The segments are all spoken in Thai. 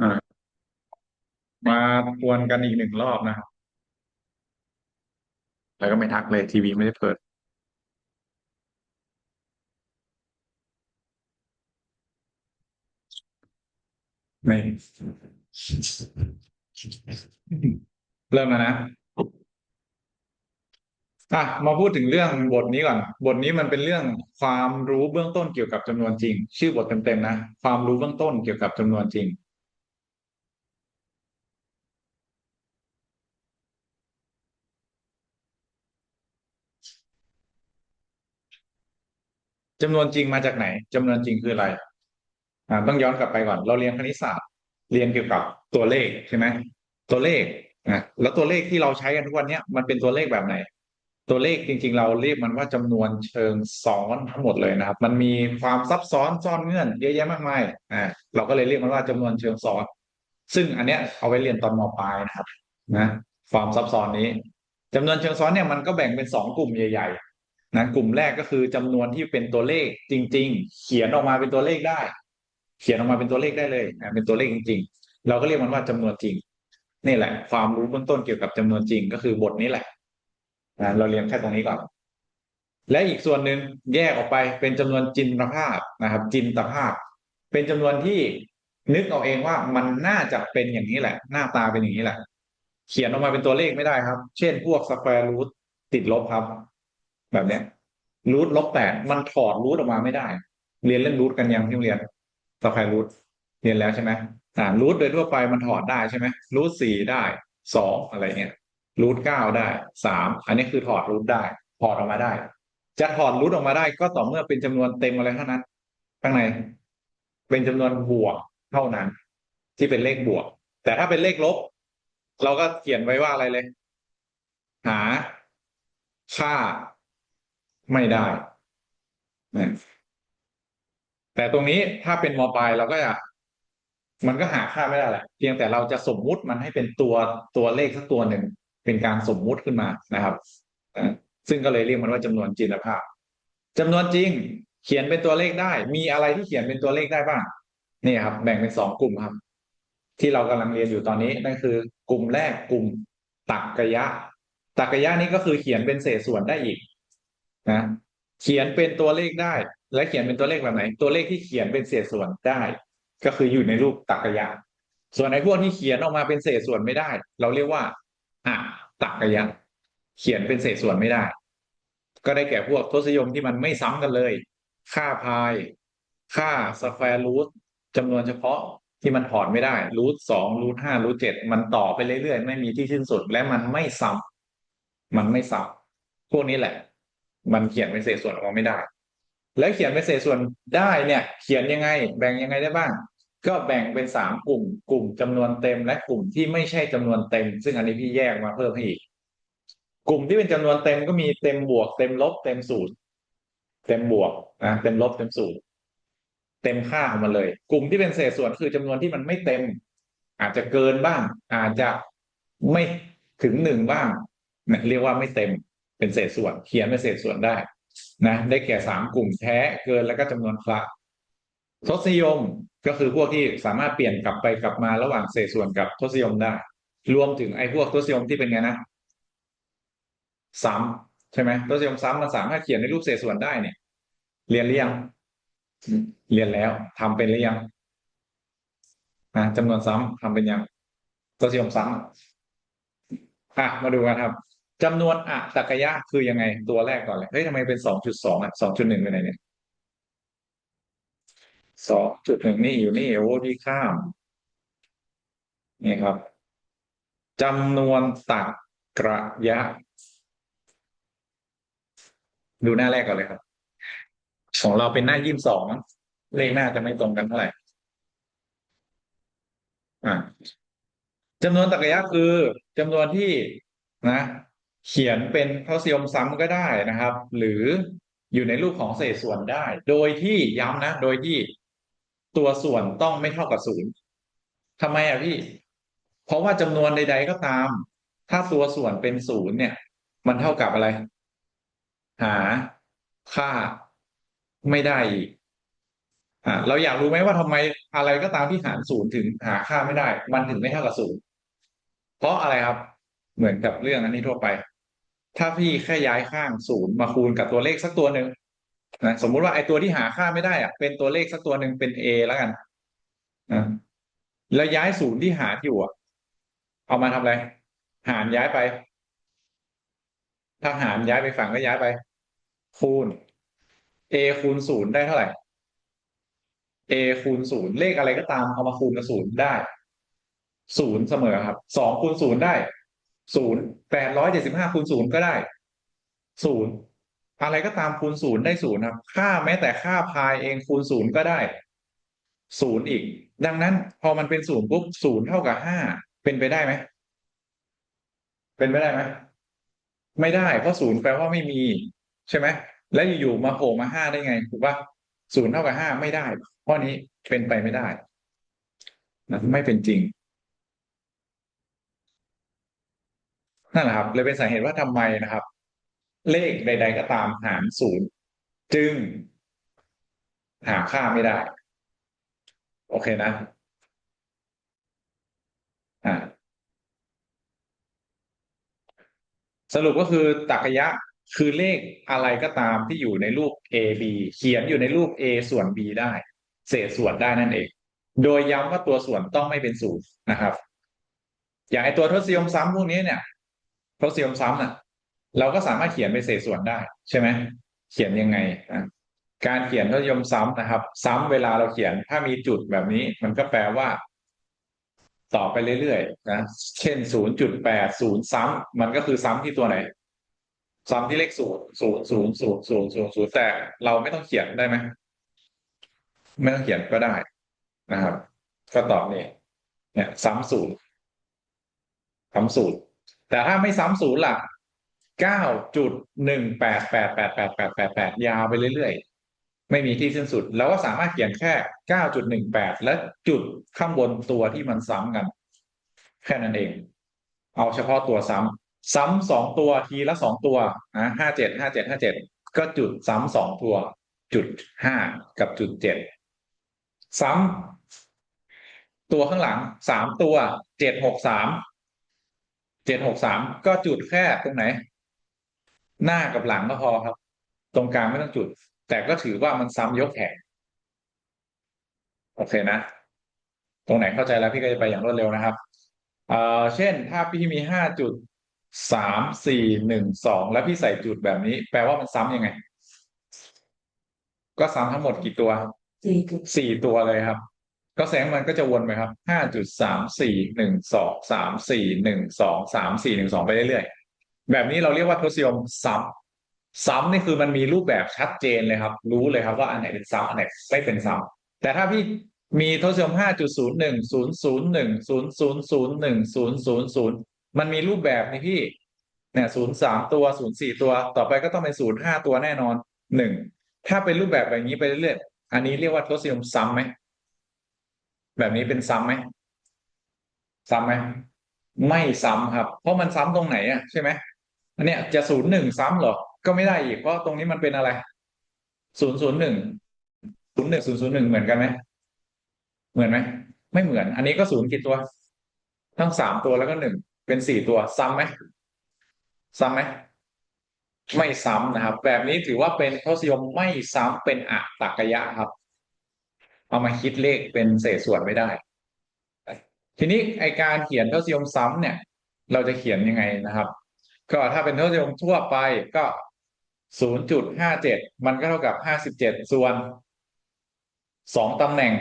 อ่า มาทวนกันอีกหนึ่งรอบนะครับ แล้วก็ไม่ทักเลยทีวีไม่ได้เปิดไม่เริ่มแล้วนะ อะ มาพูดถึงเรื่องบทนี้ก่อน บทนี้มันเป็นเรื่องความรู้เบื้องต้นเกี่ยวกับจำนวนจริง ชื่อบทเต็มๆนะ ความรู้เบื้องต้นเกี่ยวกับจำนวนจริง จำนวนจริงมาจากไหนจำนวนจริงคืออะไรอ่าต้องย้อนกลับไปก่อน เราเรียนคณิตศาสตร์ เรียนเกี่ยวกับตัวเลขใช่ไหมตัวเลขนะแล้วตัวเลขที่เราใช้กันทุกวันเนี้ยมันเป็นตัวเลขแบบไหน ตัวเลขจริง ๆ เราเรียกมันว่าจำนวนเชิงซ้อนทั้งหมดเลยนะครับ มันมีความซับซ้อนซ่อนเงื่อนเยอะแยะมากมายอ่าเราก็เลยเรียกมันว่าจำนวนเชิงซ้อน ซึ่งอันเนี้ยเอาไว้เรียนตอนมปลายนะครับนะความซับซ้อนนี้จำนวนเชิงซ้อนเนี่ยมันก็แบ่งเป็นสองกลุ่มใหญ่ๆ นะกลุ่มแรกก็คือจำนวนที่เป็นตัวเลขจริง ๆ เขียนออกมาเป็นตัวเลขได้ เขียนออกมาเป็นตัวเลขได้เลยนะเป็นตัวเลขจริง ๆ เราก็เรียกมันว่าจำนวนจริงนี่แหละ ความรู้เบื้องต้นเกี่ยวกับจำนวนจริงก็คือบทนี้แหละนะเราเรียนแค่ตรงนี้ก่อนและอีกส่วนหนึ่งแยกออกไปเป็นจำนวนจินตภาพนะครับ จินตภาพ เป็นจำนวนที่นึกเอาเองว่ามันน่าจะเป็นอย่างนี้แหละ หน้าตาเป็นอย่างนี้แหละ เขียนออกมาเป็นตัวเลขไม่ได้ครับ เช่น พวกสแควร์รูทติดลบครับ แบบเนี้ยรูทลบแปดมันถอดรูทออกมาไม่ได้ เรียนเรื่องรูทกันยังที่เรียนสแควร์รูทเรียนแล้วใช่ไหมอ่ารูทโดยทั่วไปมันถอดได้ใช่ไหมรูทสี่ได้สองอะไรเงี้ยรูทเก้าได้สามอันนี้คือถอดรูทได้ถอดออกมาได้ จะถอดรูทออกมาได้ก็ต่อเมื่อเป็นจำนวนเต็มอะไรเท่านั้น ข้างใน เป็นจำนวนบวกเท่านั้น ที่เป็นเลขบวก แต่ถ้าเป็นเลขลบ เราก็เขียนไว้ว่าอะไรเลย หา ค่า ไม่ได้นะแต่ตรงนี้ถ้าเป็นมปลายเราก็จะมันก็หาค่าไม่ได้แหละเพียงแต่เราจะสมมุติมันให้เป็นตัวตัวเลขสักตัวหนึ่งเป็นการสมมุติขึ้นมานะครับซึ่งก็เลยเรียกมันว่าจำนวนจินตภาพจำนวนจริง เขียนเป็นตัวเลขได้ มีอะไรที่เขียนเป็นตัวเลขได้บ้างนี่ครับ แบ่งเป็นสองกลุ่มครับ ที่เรากำลังเรียนอยู่ตอนนี้นั่นคือ กลุ่มแรกกลุ่มตักกะยะตักกะยะนี้ก็คือเขียนเป็นเศษส่วนได้อีก นะเขียนเป็นตัวเลขได้ และเขียนเป็นตัวเลขแบบไหน ตัวเลขที่เขียนเป็นเศษส่วนได้ ก็คืออยู่ในรูปตักกะยะส่วนในพวกที่เขียนออกมาเป็นเศษส่วนไม่ได้ เราเรียกว่าอะตักกะยะเขียนเป็นเศษส่วนไม่ได้ ก็ได้แก่พวกทศนิยมที่มันไม่ซ้ำกันเลย ค่าพาย ค่าสแควร์รูทจำนวนเฉพาะที่มันถอดไม่ได้รูทสองรูทห้ารูทเจ็ดมันต่อไปเรื่อยๆ ไม่มีที่สิ้นสุด และมันไม่ซ้ำมันไม่ซ้ำพวกนี้แหละ มันเขียนเป็นเศษส่วนออกมาไม่ได้ แล้วเขียนเป็นเศษส่วนได้เนี่ย เขียนยังไง แบ่งยังไงได้บ้าง ก็แบ่งเป็นสามกลุ่ม กลุ่มจำนวนเต็มและกลุ่มที่ไม่ใช่จำนวนเต็ม ซึ่งอันนี้พี่แยกมาเพิ่มให้อีก กลุ่มที่เป็นจำนวนเต็มก็มีเต็มบวก เต็มลบ เต็มสูตรเต็มบวกนะเต็มลบเต็มสูตรเต็มค่าของมันเลย กลุ่มที่เป็นเศษส่วนคือจำนวนที่มันไม่เต็ม อาจจะเกินบ้าง อาจจะไม่ถึงหนึ่งบ้างเรียกว่าไม่เต็ม เป็นเศษส่วน เขียนเป็นเศษส่วนได้นะได้แก่สามกลุ่มแท้เกินแล้วก็จำนวนคละทศนิยมก็คือพวกที่สามารถเปลี่ยนกลับไปกลับมาระหว่างเศษส่วนกับทศนิยมได้ รวมถึงไอ้พวกทศนิยมที่เป็นไงนะซ้ำใช่ไหมทศนิยมซ้ำมันสามารถเขียนในรูปเศษส่วนได้เนี่ย เรียนหรือยังเรียนแล้วทำเป็นหรือยังนะจำนวนซ้ำทำเป็นยังทศนิยมซ้ำอะมาดูกันครับ จำนวนอะตักยะคือยังไงตัวแรกก่อนเลยเฮ้ยทำไมเป็นสองจุดสองอะสองจุดหนึ่งเป็นไหนเนี่ยสองจุดหนึ่งนี่อยู่นี่โอ้ที่ข้าม นี่ครับจำนวนตักกระยะ ดูหน้าแรกก่อนเลยครับของเราเป็นหน้ายี่สิบสองเลขหน้าจะไม่ตรงกันเท่าไหร่อ่าจำนวนตักกะยะคือจำนวนที่นะ เขียนเป็นทศนิยมซ้ำก็ได้นะครับ หรืออยู่ในรูปของเศษส่วนได้ โดยที่ย้ำนะ โดยที่ตัวส่วนต้องไม่เท่ากับศูนย์ทำไมอะพี่ เพราะว่าจำนวนใด ๆ ก็ตาม ถ้าตัวส่วนเป็นศูนย์เนี่ย มันเท่ากับอะไร หาค่าไม่ได้อีกอ่าเราอยากรู้ไหมว่าทำไมอะไรก็ตามที่หารศูนย์ถึงหาค่าไม่ได้ มันถึงไม่เท่ากับศูนย์เพราะอะไรครับ เหมือนกับเรื่องอันนี้ทั่วไป ถ้าพี่แค่ย้ายข้างศูนย์มาคูณกับตัวเลขสักตัวหนึ่งนะสมมุติว่าไอตัวที่หาค่าไม่ได้อะเป็นตัวเลขสักตัวหนึ่งเป็น a แล้วกันนะแล้วย้ายศูนย์ที่หารอยู่อะเอามาทำอะไร หารย้ายไป ถ้าหารย้ายไปฝั่งก็ย้ายไป คูณ a คูณศูนย์ได้เท่าไหร่ a คูณศูนย์เลขอะไรก็ตามเอามาคูณกับศูนย์ได้ศูนย์เสมอครับสองคูณศูนย์ได้ ศูนย์แปดร้อยเจ็ดสิบห้าคูณศูนย์ก็ได้ศูนย์อะไรก็ตามคูณศูนย์ได้ศูนย์ครับ ค่าแม้แต่ค่าพายเองคูณศูนย์ก็ได้ศูนย์อีก ดังนั้นพอมันเป็นศูนย์ปุ๊บศูนย์เท่ากับห้าเป็นไปได้ไหมเป็นไปได้ไหมไม่ได้เพราะศูนย์แปลว่าไม่มีใช่ไหมแล้วอยู่ๆมาโผล่มาห้าได้ไงถูกปะศูนย์เท่ากับห้าไม่ได้ข้อนี้เป็นไปไม่ได้นะไม่เป็นจริง นั่นแหละครับเลยเป็นสาเหตุว่าทำไมนะครับ เลขใด ๆ ก็ตามหารศูนย์จึง หาค่าไม่ได้ โอเคนะอ่าสรุปก็คือตรรกะคือเลขอะไรก็ตามที่อยู่ในรูป a b เขียนอยู่ในรูป a ส่วน b ได้ เศษส่วนได้นั่นเอง โดยย้ำว่าตัวส่วนต้องไม่เป็นศูนย์นะครับ อย่างไอตัวทศนิยมซ้ำพวกนี้เนี่ย ทศนิยมซ้ำน่ะ เราก็สามารถเขียนเป็นเศษส่วนได้ ใช่ไหมเขียนยังไงการเขียนทศนิยมซ้ำนะครับ ซ้ำเวลาเราเขียนถ้ามีจุดแบบนี้ มันก็แปลว่า ต่อไปเรื่อยๆนะเช่นศูนย์จุดแปดศูนย์ซ้ำมันก็คือซ้ำที่ตัวไหน ซ้ำที่เลขศูนย์ศูนย์ศูนย์ศูนย์ศูนย์ศูนย์ศูนย์แต่เราไม่ต้องเขียนได้ไหมไม่ต้องเขียนก็ได้นะครับ ก็ตอบนี่เนี่ยซ้ำศูนย์ซ้ำศูนย์ แต่ถ้าไม่ซ้ำศูนย์ล่ะเก้าจุดหนึ่งแปดแปดแปดแปดแปดแปดแปดยาวไปเรื่อยๆ ไม่มีที่สิ้นสุด เราก็สามารถเขียนแค่เก้าจุดหนึ่งแปดและจุดข้างบนตัวที่มันซ้ำกัน แค่นั้นเอง เอาเฉพาะตัวซ้ำซ้ำสองตัวทีละสองตัวอะห้าเจ็ดห้าเจ็ดห้าเจ็ดก็จุดซ้ำสองตัว จุดห้ากับจุดเจ็ดซ้ำตัวข้างหลังสามตัวเจ็ดหกสาม จ็ดหกสามก็จุดแค่ตรงไหน หน้ากับหลังก็พอครับ ตรงกลางไม่ต้องจุด แต่ก็ถือว่ามันซ้ำยกแขนโอเคนะ ตรงไหนเข้าใจแล้วพี่ก็จะไปอย่างรวดเร็วนะครับเอ่อเช่น ถ้าพี่มีห้าจุดสามสี่หนึ่งสองแล้วพี่ใส่จุดแบบนี้ แปลว่ามันซ้ำยังไง ก็ซ้ำทั้งหมดกี่ตัวสี่จุดสี่ตัวเลยครับ ก็แสงมันก็จะวนไปครับห้าจุดสามสี่หนึ่งสองสามสี่หนึ่งสองสามสี่หนึ่งสองไปเรื่อยๆ แบบนี้เราเรียกว่าทศนิยมซ้ำซ้ำนี่คือมันมีรูปแบบชัดเจนเลยครับ รู้เลยครับว่าอันไหนเป็นซ้ำอันไหนไม่เป็นซ้ำแต่ถ้าพี่มีทศนิยมห้าจุดศูนย์หนึ่งศูนย์ศูนย์หนึ่งศูนย์ศูนย์ศูนย์หนึ่งศูนย์ศูนย์ศูนย์มันมีรูปแบบนี่พี่เนี่ยศูนย์สามตัวศูนย์สี่ตัว ต่อไปก็ต้องเป็นศูนย์ห้าตัวแน่นอนหนึ่งถ้าเป็นรูปแบบแบบนี้ไปเรื่อยๆอันนี้เรียกว่าทศนิยมซ้ำไหม แบบนี้เป็นซ้ำไหมซ้ำไหมไม่ซ้ำครับ เพราะมันซ้ำตรงไหนอะใช่ไหมอันเนี้ยจะศูนย์หนึ่งซ้ำหรอ ก็ไม่ได้อีกเพราะตรงนี้มันเป็นอะไรศูนย์ศูนย์หนึ่งศูนย์หนึ่งศูนย์ศูนย์หนึ่งเหมือนกันไหมเหมือนไหมไม่เหมือน อันนี้ก็ศูนย์กี่ตัว ทั้งสามตัวแล้วก็หนึ่งเป็นสี่ตัวซ้ำไหมซ้ำไหมไม่ซ้ำนะครับ แบบนี้ถือว่าเป็นทศนิยมไม่ซ้ำเป็นอัตตรกยะครับ เอามาคิดเลขเป็นเศษส่วนไม่ได้ ทีนี้ไอการเขียนเทศนิยมซ้ำเนี่ย เราจะเขียนยังไงนะครับ ก็ถ้าเป็นเทศนิยมทั่วไปก็ศูนย์จุดห้าเจ็ดมันก็เท่ากับห้าสิบเจ็ดส่วนสองตำแหน่ง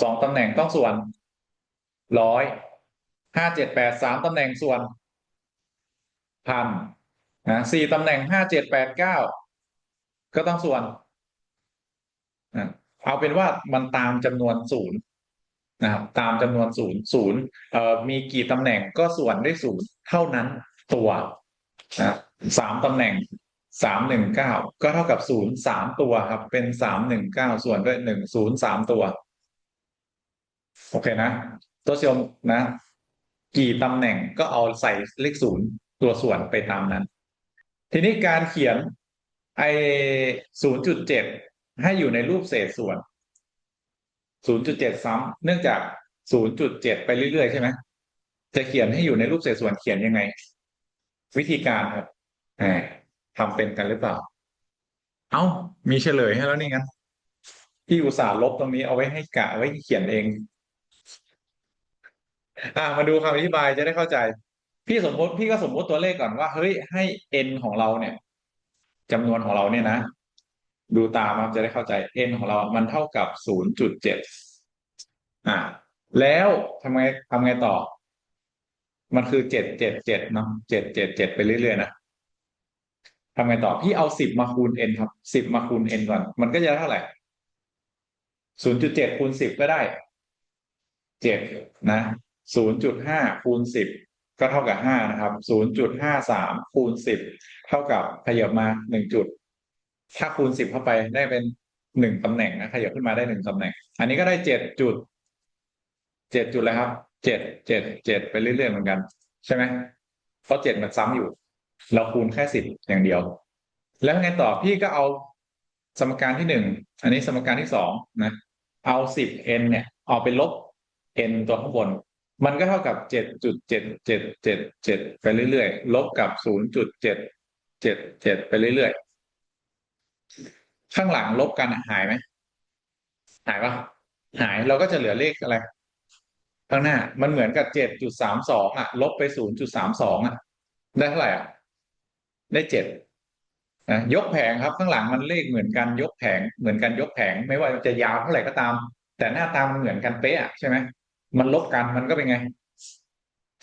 สองตำแหน่งต้องส่วนร้อยห้าเจ็ดแปดสามตำแหน่งส่วนพันนะสี่ตำแหน่งห้าเจ็ดแปดเก้าก็ต้องส่วนนะ เอาเป็นว่ามันตามจำนวนศูนย์นะครับตามจำนวนศูนย์ศูนย์มีกี่ตำแหน่งก็ส่วนด้วยศูนย์เท่านั้นตัวนะสามตำแหน่งสามหนึ่งเก้าก็เท่ากับศูนย์สามตัวครับ เป็นสามหนึ่งเก้าส่วนด้วยหนึ่งศูนย์สามตัว โอเคนะ ตัวเชียมนะ กี่ตำแหน่งก็เอาใส่เลขศูนย์ตัวส่วนไปตามนั้น ทีนี้การเขียนไอศูนย์จุดเจ็ด ให้อยู่ในรูปเศษส่วนศูนย์จุดเจ็ดซ้ำเนื่องจากศูนย์จุดเจ็ดไปเรื่อยๆ ใช่ไหมจะเขียนให้อยู่ในรูปเศษส่วนเขียนยังไง วิธีการครับทำเป็นกันหรือเปล่า เอ้า มีเฉลยให้แล้วนี่งั้นพี่อุตส่าห์ลบตรงนี้เอาไว้ให้กะไว้เขียนเอง อ่ามาดูคำอธิบายจะได้เข้าใจ พี่สมมติพี่ก็สมมติตัวเลขก่อนว่า เฮ้ยให้ n ของเราเนี่ยจำนวนของเราเนี่ยนะ ดูตามครับจะได้เข้าใจ n ของเรามันเท่ากับศูนจุดเจ็ดอ่า แล้วทำไงทำไงต่อ มันคือเจ็ดเจ็ดเจ็ดเนาะเจ็ดเจ็ดเจ็ดไปเรื่อยๆนะทำไงต่อ พี่เอาสิบมาคูณ n ครับสิบมาคูณ n ก่อน มันก็จะเท่าไหร่ศูนย์จุดเจ็ดคูณสิบก็ได้เจ็ดนะศูนย์จุดห้าคูณสิบก็เท่ากับห้านะครับศูนย์จุดห้าสามคูณสิบเท่ากับขยับมาหนึ่งจุด ถ้าคูณสิบเข้าไปได้เป็นหนึ่งตำแหน่งนะขยับขึ้นมาได้หนึ่งตำแหน่ง อันนี้ก็ได้เจ็ดจุดเจ็ดจุดเลยครับเจ็ดเจ็ดเจ็ดไปเรื่อยๆเหมือนกัน ใช่ไหมเพราะเจ็ดมันซ้ำอยู่ เราคูณแค่สิบอย่างเดียว แล้วไงต่อพี่ก็เอาสมการที่หนึ่งอันนี้สมการที่สองนะ เอาสิบ n เนี่ยเอาไปลบ n ตัวข้างบน มันก็เท่ากับเจ็ดจุดเจ็ดเจ็ดเจ็ดเจ็ดไปเรื่อยๆลบกับศูนย์จุดเจ็ดเจ็ดเจ็ดไปเรื่อยๆ ข้างหลังลบกันหายไหมหายปะหายเราก็จะเหลือเลขอะไร ข้างหน้า มันเหมือนกับเจ็ดจุดสามสองอะ ลบไปศูนย์จุดสามสองอะ ได้เท่าไหร่อะ ได้เจ็ดนะยกแผงครับ ข้างหลังมันเลขเหมือนกันยกแผง เหมือนกันยกแผง ไม่ว่าจะยาวเท่าไหร่ก็ตาม แต่หน้าตามันเหมือนกันเป๊ะใช่ไหมมันลบกันมันก็เป็นไง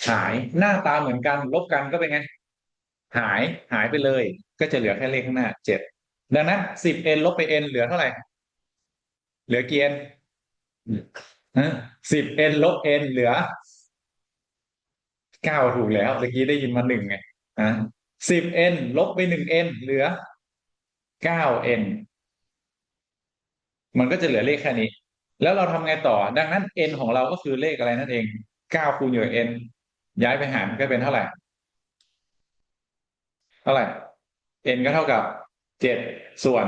หายหน้าตาเหมือนกัน ลบกันก็เป็นไง หายหายไปเลย ก็จะเหลือแค่เลขข้างหน้าเจ็ด ดังนั้นสิบเอ็นลบไปเอ็นเหลือเท่าไหร่ เหลือกี่เอ็นสิบเอ็นลบเอ็นเหลือเก้าถูกแล้วเมื่อกี้ได้ยินมาหนึ่งไงอะสิบเอ็นลบไปหนึ่งเอ็นเหลือเก้าเอ็นมันก็จะเหลือเลขแค่นี้ แล้วเราทำไงต่อ ดังนั้น n ของเราก็คือเลขอะไรนั่นเองเก้าคูณอยู่ n ย้ายไปหารก็เป็นเท่าไหร่ เท่าไหร่ n ก็เท่ากับ เจ็ดส่วน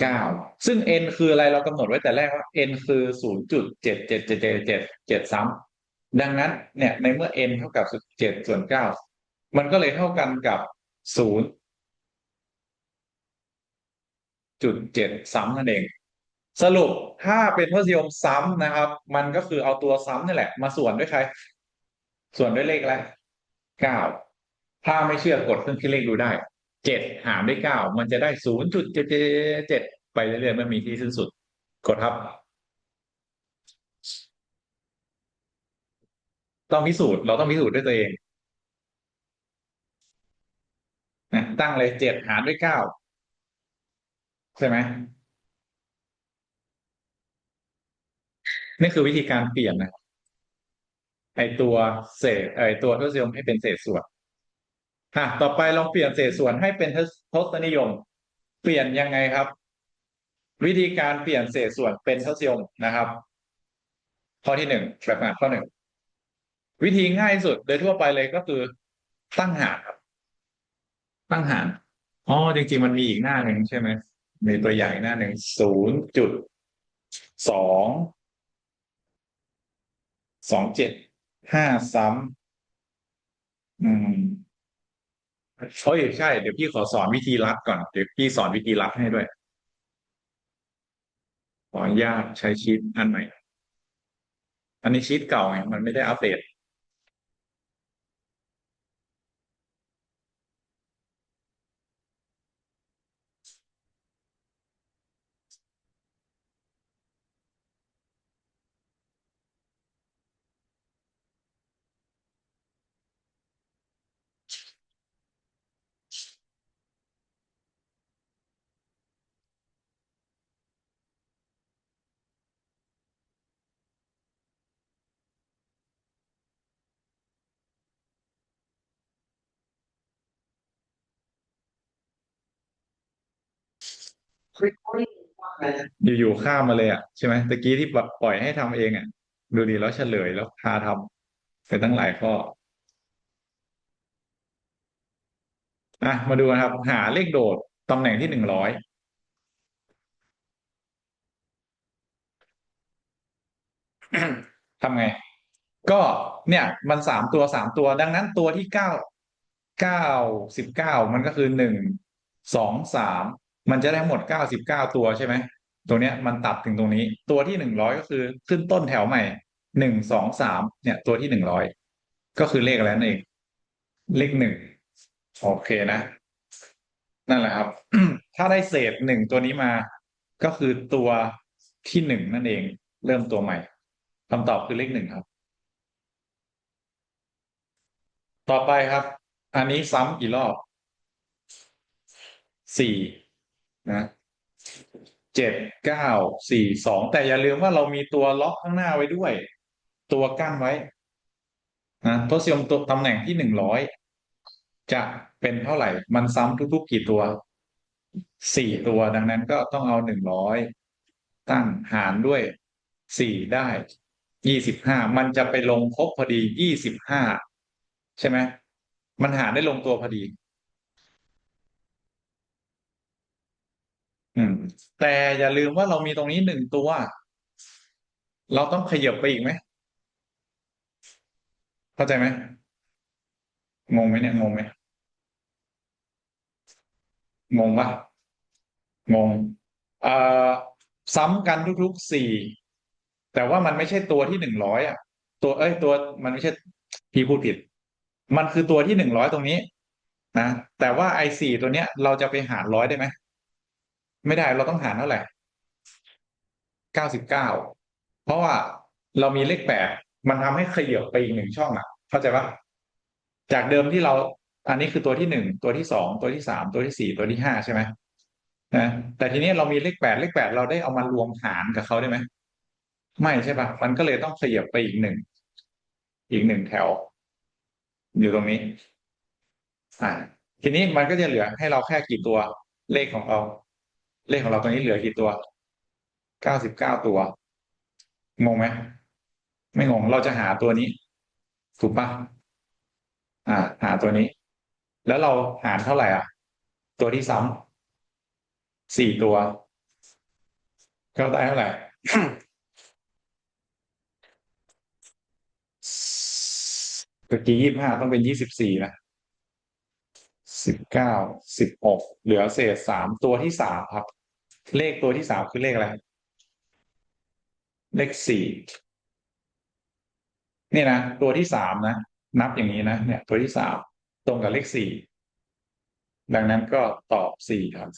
เก้าซึ่ง n คืออะไรเรากำหนดไว้แต่แรกว่า n คือศูนย์จุดเจ็ดเจ็ดเจ็ดเจ็ดเจ็ดเจ็ดซ้ำดังนั้นเนี่ยในเมื่อ n เท่ากับเจ็ดส่วนเก้ามันก็เลยเท่ากันกับศูนย์จุดเจ็ดซ้ำนั่นเอง สรุปถ้าเป็นทศนิยมซ้ำนะครับ มันก็คือเอาตัวซ้ำนี่แหละ มาส่วนด้วยใคร ส่วนด้วยเลขอะไรเก้าถ้าไม่เชื่อกดเครื่องคิดเลขดูได้ เจ็ดหารด้วยเก้ามันจะได้ศูนย์จุดเจ็ดเจ็ดไปเรื่อยๆไม่มีที่สิ้นสุด กดครับ ต้องพิสูจน์เราต้องพิสูจน์ด้วยตัวเองนะตั้งเลยเจ็ดหารด้วยเก้าใช่ไหมนี่คือวิธีการเปลี่ยนนะไอตัวเศษไอตัวทศนิยมให้เป็นเศษส่วน ฮะต่อไปลองเปลี่ยนเศษส่วนให้เป็นทศนิยม เปลี่ยนยังไงครับ วิธีการเปลี่ยนเศษส่วนเป็นทศนิยมนะครับ ข้อที่หนึ่งแบบงานข้อหนึ่งวิธีง่ายสุดโดยทั่วไปเลยก็คือ ตั้งหารครับ ตั้งหารอ๋อจริงๆมันมีอีกหน้าหนึ่งใช่ไหมมีตัวอย่างหน้าหนึ่งศูนย์จุดสองสองเจ็ดห้าซ้ำอืม เฮ้ยใช่ เดี๋ยวพี่ขอสอนวิธีรัดก่อน เดี๋ยวพี่สอนวิธีรัดให้ด้วย ขออนุญาตใช้ชีตอันใหม่ อันนี้ชีตเก่าไง มันไม่ได้อัปเดต อยู่ๆข้ามมาเลยอะใช่ไหมตะกี้ที่แบบปล่อยให้ทำเองอะ ดูดีแล้วเฉลยแล้วพาทำไปตั้งหลายข้ออะมาดูนะครับ หาเลขโดดตำแหน่งที่หนึ่งร้อยทำไง ก็เนี่ยมันสามตัวสามตัวดังนั้นตัวที่เก้าเก้าสิบเก้ามันก็คือหนึ่งสองสาม มันจะได้หมดเก้าสิบเก้าตัวใช่ไหมตัวเนี้ยมันตัดถึงตรงนี้ ตัวที่หนึ่งร้อยก็คือขึ้นต้นแถวใหม่หนึ่งสองสามเนี่ย ตัวที่หนึ่งร้อยก็คือเลขอะไรนั่นเองเลขหนึ่งโอเคนะ นั่นแหละครับ ถ้าได้เศษหนึ่งตัวนี้มา ก็คือตัวที่หนึ่งนั่นเอง เริ่มตัวใหม่คำตอบคือเลขหนึ่งครับ ต่อไปครับ อันนี้ซ้ำกี่รอบสี่ นะเจ็ดเก้าสี่สองแต่อย่าลืมว่าเรามีตัวล็อกข้างหน้าไว้ด้วย ตัวกั้นไว้นะทศนิยมตัวตำแหน่งที่หนึ่งร้อยจะเป็นเท่าไหร่ มันซ้ำทุกๆกี่ตัวสี่ตัวดังนั้นก็ต้องเอาหนึ่งร้อยตั้งหารด้วยสี่ได้ยี่สิบห้ามันจะไปลงครบพอดียี่สิบห้าใช่ไหมมันหารได้ลงตัวพอดี อืม แต่อย่าลืมว่าเรามีตรงนี้หนึ่งตัว เราต้องขยับไปอีกไหมเข้าใจไหมงงไหมเนี่ยงงไหมงงปะงงเอ่อซ้ำกันทุกๆสี่แต่ว่ามันไม่ใช่ตัวที่หนึ่งร้อยอะ ตัวเอ้ยตัวมันไม่ใช่พี่พูดผิด มันคือตัวที่หนึ่งร้อยตรงนี้นะแต่ว่าไอสี่ตัวเนี้ย เราจะไปหารร้อยได้ไหม ไม่ได้เราต้องหารเท่าไหร่เก้าสิบเก้าเพราะว่าเรามีเลขแปดมันทำให้ขยับไปอีกหนึ่งช่องอะ เข้าใจปะจากเดิมที่เรา อันนี้คือตัวที่หนึ่งตัวที่สองตัวที่สามตัวที่สี่ตัวที่ห้าใช่ไหมนะแต่ทีนี้เรามีเลขแปดเลขแปดเราได้เอามารวมหารกับเขาได้ไหมไม่ใช่ปะมันก็เลยต้องขยับไปอีกหนึ่งอีกหนึ่งแถว อยู่ตรงนี้ อ่าทีนี้มันก็จะเหลือให้เราแค่กี่ตัวเลขของเรา เลขของเราตรงนี้เหลือกี่ตัว เก้าสิบเก้าตัว งงไหม ไม่งง เราจะหาตัวนี้ ถูกปะอ่า หาตัวนี้ แล้วเราหารเท่าไหร่อะ ตัวที่ซ้ำสี่ตัว ก็ได้เท่าไหร่เมื่อกี้ยี่สิบห้าต้องเป็นยี่สิบสี่นะ สิบเก้าสิบหกเหลือเศษสามตัวที่สามครับ เลขตัวที่สามคือเลขอะไรเลขสี่นี่นะตัวที่สามนะนับอย่างนี้นะเนี่ย ตัวที่สามตรงกับเลขสี่ดังนั้นก็ตอบสี่ครับ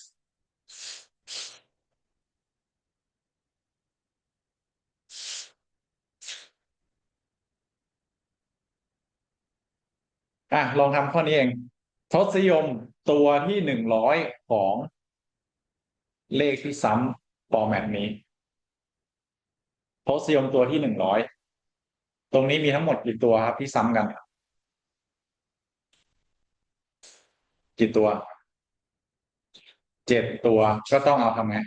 อะลองทำข้อนี้เอง ทศยมตัวที่หนึ่งร้อยของเลขที่ซ้ำฟอร์แมตนี้ทศยมตัวที่หนึ่งร้อยตรงนี้มีทั้งหมดกี่ตัวครับที่ซ้ำกันกี่ตัวเจ็ดตัวก็ต้องเอาทำไง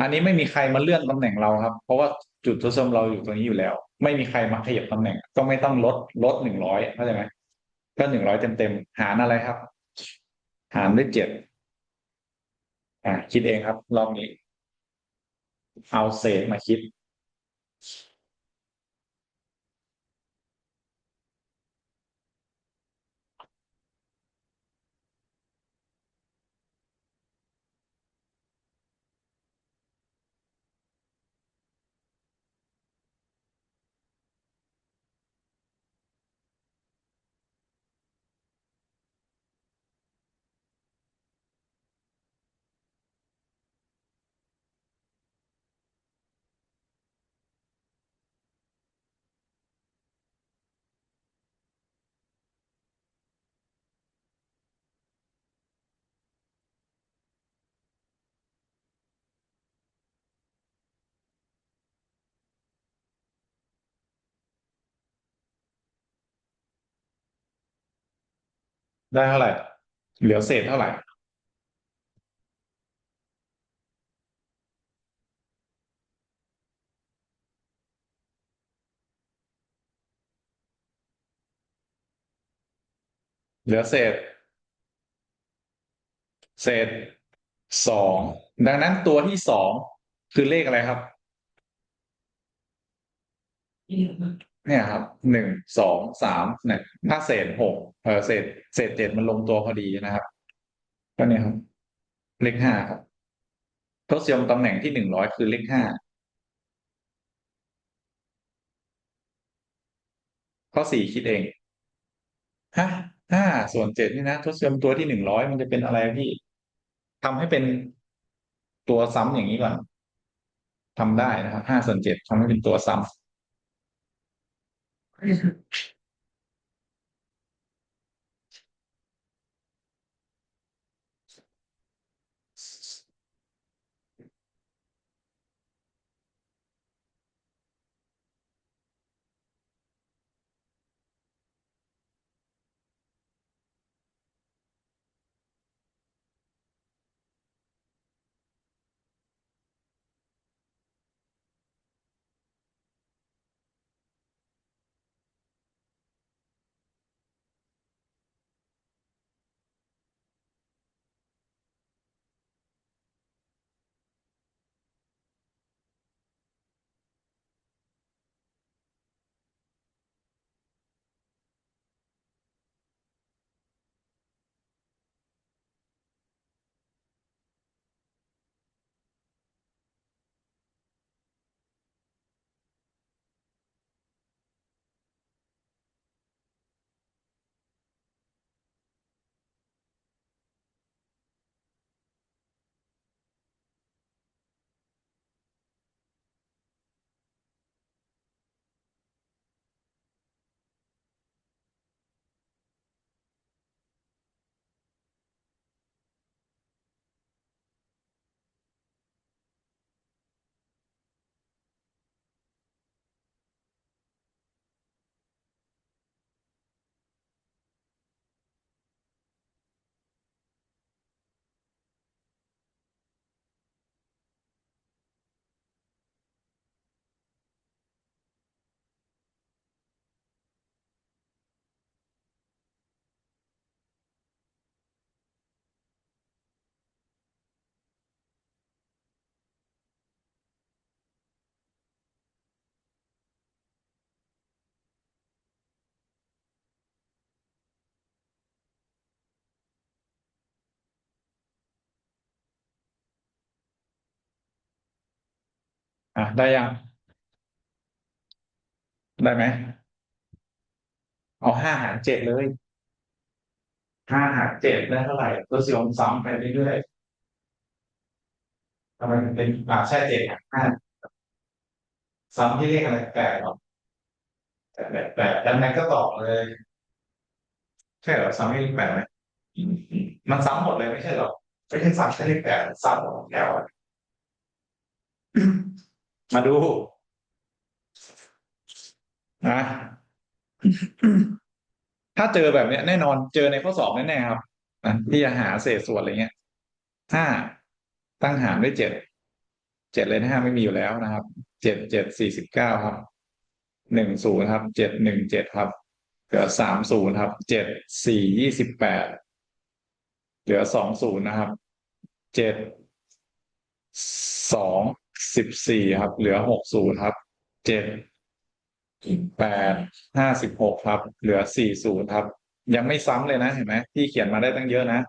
อันนี้ไม่มีใครมาเลื่อนตำแหน่งเราครับ เพราะว่าจุดทศยมเราอยู่ตรงนี้อยู่แล้ว ไม่มีใครมาขยับตำแหน่ง ก็ไม่ต้องลดลดหนึ่งร้อยเข้าใจไหม ก็หนึ่งร้อยเต็มเต็มหารอะไรครับ หารด้วยเจ็ดอ่าคิดเองครับ รอบนี้ เอาเศษมาคิด ได้เท่าไหร่ เหลือเศษเท่าไหร่ เหลือเศษ เศษสองดังนั้นตัวที่สองคือเลขอะไรครับ เนี่ยครับหนึ่งสองสามเนี่ยถ้าเศษหกเออเศษเศษเจ็ดมันลงตัวพอดีนะครับก็เนี่ยครับ เลขห้าครับทศยมตำแหน่งที่หนึ่งร้อยคือเลขห้าข้อสี่คิดเองฮะห้าส่วนเจ็ดนี่นะทศยมตัวที่หนึ่งร้อยมันจะเป็นอะไรพี่ทำให้เป็นตัวซ้ำอย่างนี้ก่อนทำได้นะครับห้าส่วนเจ็ดทำให้เป็นตัวซ้ำ Mm-hmm. อะได้ยัง ได้ไหม เอาห้าหารเจ็ดเลยห้าหารเจ็ดได้เท่าไหร่ทศนิยมซ้ำไปเรื่อยๆทำไมถึงเป็นอ่าใช่เจ็ดหารห้าซ้ำที่เลขอะไรแปดหรอแปดแปดแปดดังนั้นก็ตอบเลย ใช่เหรอซ้ำที่เลขแปดไหมมันซ้ำหมดเลยไม่ใช่หรอไม่ใช่ซ้ำแค่เลขแปดซ้ำหมดแล้ว มาดูนะถ้าเจอแบบเนี้ย แน่นอนเจอในข้อสอบแน่ๆครับอะที่จะหาเศษส่วนอะไรเงี้ยห้าตั้งหารด้วยเจ็ดเจ็ดเลยนะห้าไม่มีอยู่แล้วนะครับเจ็ดเจ็ดสี่สิบเก้าครับหนึ่งศูนย์ครับเจ็ดหนึ่งเจ็ดครับเหลือสามศูนย์ครับเจ็ดสี่ยี่สิบแปดเหลือสองศูนย์นะครับเจ็ดสอง สิบสี่ครับ เหลือหกศูนย์ครับ เจ็ดแปดห้าสิบหกครับ เหลือสี่ศูนย์ครับ ยังไม่ซ้ำเลยนะเห็นไหมที่เขียนมาได้ตั้งเยอะนะ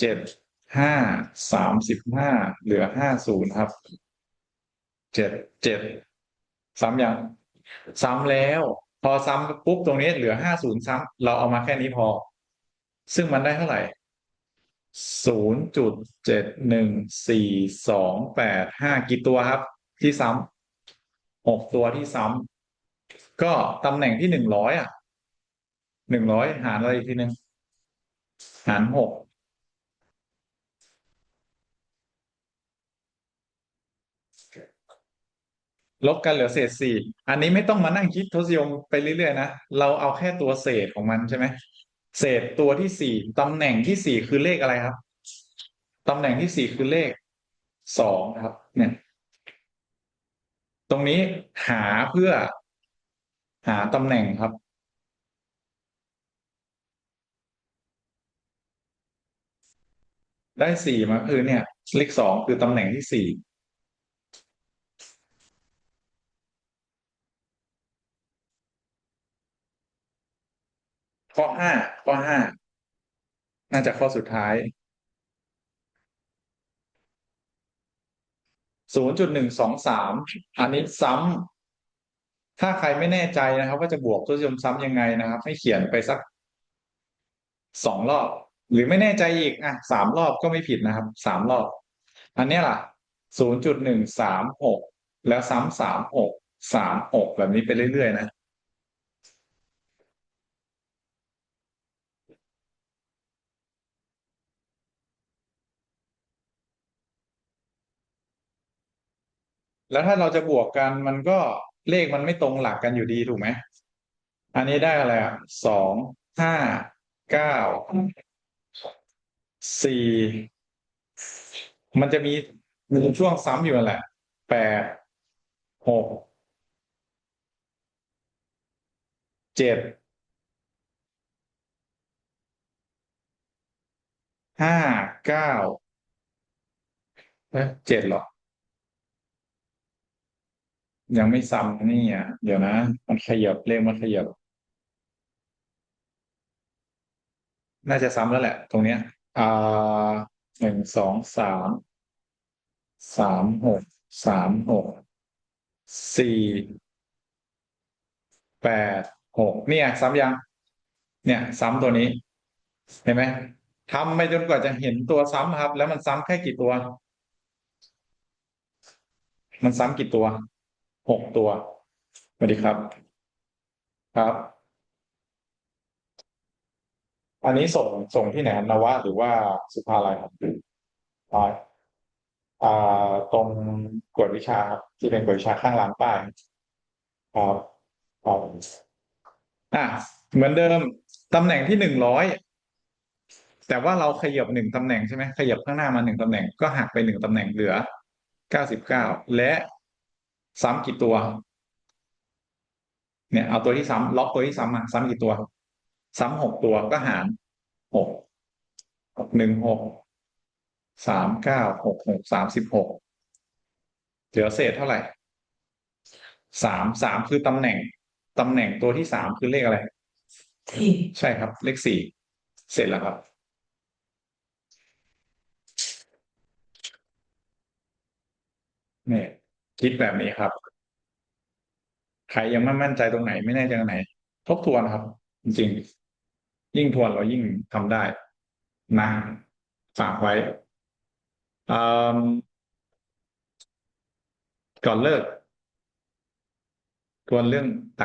เจ็ดห้าสามสิบห้าเหลือห้าศูนย์ครับเจ็ดเจ็ดซ้ำยัง ซ้ำแล้ว พอซ้ำปุ๊บตรงนี้เหลือห้าศูนย์ซ้ำเราเอามาแค่นี้พอ ซึ่งมันได้เท่าไหร่ ศูนย์จุดเจ็ดหนึ่งสี่สองแปดห้ากี่ตัวครับ ที่ซ้ำหกตัวที่ซ้ำก็ตำแหน่งที่หนึ่งร้อยอะหนึ่งร้อยหารอะไรอีกทีหนึ่งหารหกลบกันเหลือเศษสี่ อันนี้ไม่ต้องมานั่งคิดทศยมไปเรื่อยๆนะ เราเอาแค่ตัวเศษของมันใช่ไหม เศษตัวที่สี่ตำแหน่งที่สี่คือเลขอะไรครับตำแหน่งที่สี่คือเลขสองครับ เนี่ย ตรงนี้หาเพื่อหาตำแหน่งครับ ได้สี่มาคือเนี่ย เลขสองคือตำแหน่งที่สี่ ข้อห้าข้อห้าน่าจะข้อสุดท้ายศูนย์จุดหนึ่งสองสามอันนี้ซ้ำถ้าใครไม่แน่ใจนะครับ ว่าจะบวกทศนิยมซ้ำยังไงนะครับ ให้เขียนไปสักสองรอบ หรือไม่แน่ใจอีกอะสามรอบก็ไม่ผิดนะครับสามรอบ อันเนี้ยล่ะศูนย์จุดหนึ่งสามหกแล้วซ้ำสามหกสามหกแบบนี้ไปเรื่อยๆนะ แล้วถ้าเราจะบวกกันมันก็เลขมันไม่ตรงหลักกันอยู่ดีถูกไหมอันนี้ได้อะไรอะสองห้าเก้าสี่มันจะมีมีช่วงซ้ำอยู่นั่นแหละแปดหกเจ็ดห้าเก้าเอ๊ะเจ็ดหรอ ยังไม่ซ้ำนี่อะ เดี๋ยวนะ มันขยับเลขมันขยับ น่าจะซ้ำแล้วแหละ ตรงเนี้ย อ่าหนึ่งสองสามสามหกสามหกสี่แปดหกเนี่ย ซ้ำยัง เนี่ย ซ้ำตัวนี้ เห็นไหมทำไปจนกว่าจะเห็นตัวซ้ำครับ แล้วมันซ้ำแค่กี่ตัว มันซ้ำกี่ตัว หกตัวสวัสดีครับ ครับ อันนี้ส่งส่งที่ไหนนวะหรือว่าสุภาลัยครับอ่าอ่าตรงกวดวิชาครับที่เป็นกวดวิชาข้างร้านป้ายครับครับอะเหมือนเดิมตำแหน่งที่หนึ่งร้อยแต่ว่าเราขยับหนึ่งตำแหน่งใช่ไหมขยับข้างหน้ามาหนึ่งตำแหน่งก็หักไปหนึ่งตำแหน่งเหลือเก้าสิบเก้าและ ซ้ำกี่ตัว เนี่ยเอาตัวที่ซ้ำล็อกตัวที่ซ้ำมาซ้ำกี่ตัว ซ้ำหกตัวก็หารหกหกหนึ่งหกสามเก้าหกหกสามสิบหกเหลือเศษเท่าไหร่สามสามคือตำแหน่งตำแหน่งตัวที่สามคือเลขอะไรสี่ใช่ครับ เลขสี่เสร็จแล้วครับ เนี่ย คิดแบบนี้ครับ ใครยังไม่มั่นใจตรงไหนไม่แน่ใจตรงไหน ทบทวนครับ จริงๆยิ่งทวนเรายิ่งทำได้ นะฝากไว้ก่อนเลิกทวนเรื่องตัก